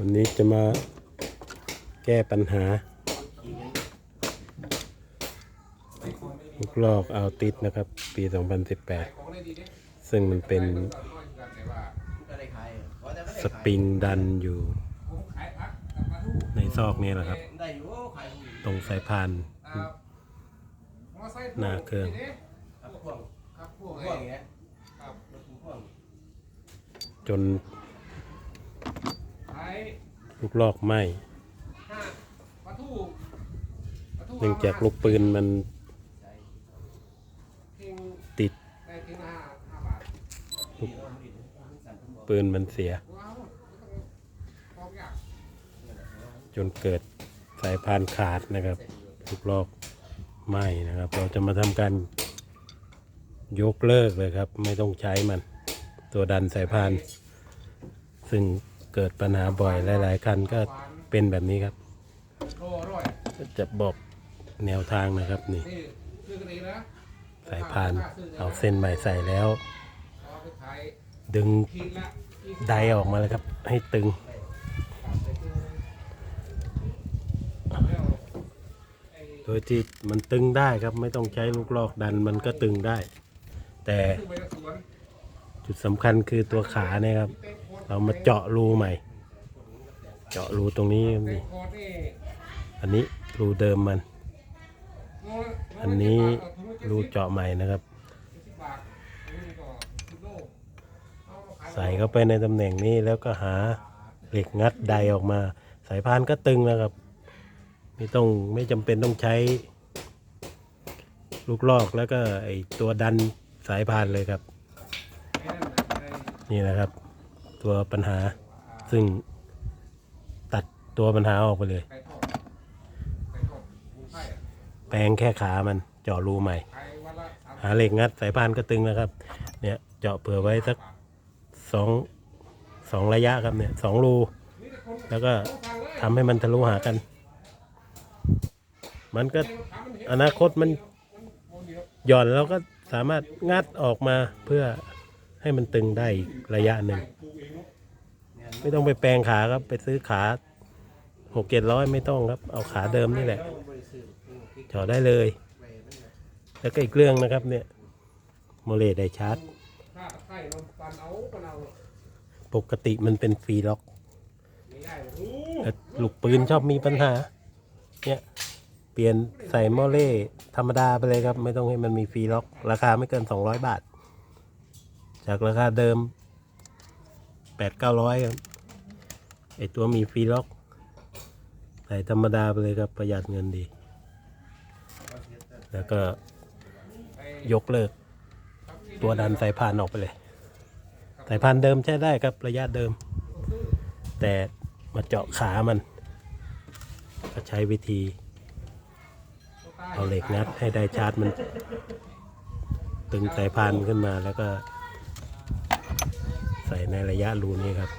วันนี้จะมาแก้ปัญหาลูกลอกเอาติดนะครับ ปี 2018 ซึ่งมันเป็นสปริงดันอยู่ ในซอกนี้แหละครับ ตรงสายพานหน้าเครื่องจน ลูกลอกไหม้ห้าปลาทูปลาทูเนื่องจากลูกปืนมันเข่งติดได้เข่งละห้าห้าบาทปืนมันเสียว้าวไม่ต้องความยากจนเกิดสายพานขาดนะครับลูกลอกไหม้นะครับ เราจะมาทำการยกเลิกเลยครับ ไม่ต้องใช้มัน ตัวดันสายพาน ซึ่ง เกิดปัญหาบ่อยหลาย ๆ คันก็เป็นแบบนี้ครับ จะบอกแนวทางนะครับนี่ สายพานเอาเส้นใหม่ใส่แล้ว ดึงขีดละยี่สิบไดออกมาเลยครับ ให้ตึง โดยที่มันตึงได้ครับ ไม่ต้องใช้ลูกลอกดันมันก็ตึงได้ แต่จุดสำคัญคือตัวขาเนี่ยครับ เรามาเจาะรูใหม่ เจาะรูตรงนี้นี่อันนี้รูเดิมมัน อันนี้รูเจาะใหม่นะครับ ใส่เข้าไปในตำแหน่งนี้แล้วก็หาเหล็กงัดไดออกมา สายพานก็ตึงแล้วครับ ไม่ต้องไม่จำเป็นต้องใช้ลูกลอกแล้วก็ไอตัวดันสายพานเลยครับ นี่นะครับ ตัวปัญหา ซึ่งตัดตัวปัญหาออกไปเลย แปลงแค่ขามันเจาะรูใหม่ หาเหล็กงัดสายพานก็ตึงแล้วครับ เนี่ยเจาะเผื่อไว้สักสองสองระยะครับเนี่ยสองรู แล้วก็ทำให้มันทะลุหากัน มันก็อนาคตมันหย่อนแล้วก็สามารถงัดออกมาเพื่อให้มันตึงได้อีกระยะหนึ่ง ไม่ต้องไปแปลงขาครับ ไปซื้อขาหกเจ็ดร้อยไม่ต้องครับ เอาขาเดิมนี่แหละจาะได้เลย แล้วก็อีกเรื่องนะครับเนี่ยโมเลไดชาร์จปกติมันเป็นฟรีล็อกไม่ได้เลยโอ้แต่ลูกปืนชอบมีปัญหา เนี่ยเปลี่ยนใส่โมเลธรรมดาไปเลยครับ ไม่ต้องให้มันมีฟรีล็อก ราคาไม่เกินสองร้อยบาท จากราคาเดิม แปดเก้าร้อยครับไอตัวมีฟรีล็อกใส่ธรรมดาไปเลยครับประหยัดเงินดี แล้วก็ยกเลิก ตัวดันสายพานออกไปเลยสายพานเดิมใช้ได้ครับระยะเดิม แต่มาเจาะขามัน ก็ใช้วิธี เอาเหล็กงัดให้ได้ชาร์จมัน ตึงสายพานขึ้นมาแล้วก็ ใส่ในระยะรูนี้ครับ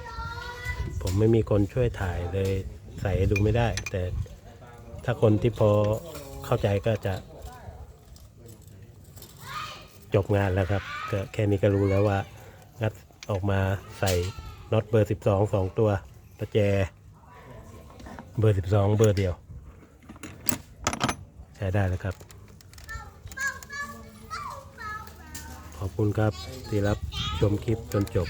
ผมไม่มีคนช่วยถ่ายเลยใส่ดูไม่ได้ แต่ถ้าคนที่พอเข้าใจก็จะ จบงานแล้วครับก็แค่นี้ก็รู้แล้วว่า งัดออกมาใส่น็อตเบอร์ 12 2 ตัวประแจ เบอร์ 12 เบอร์เดียว ใช้ได้แล้วครับ ขอบคุณครับที่รับ ชมคลิปจนจบ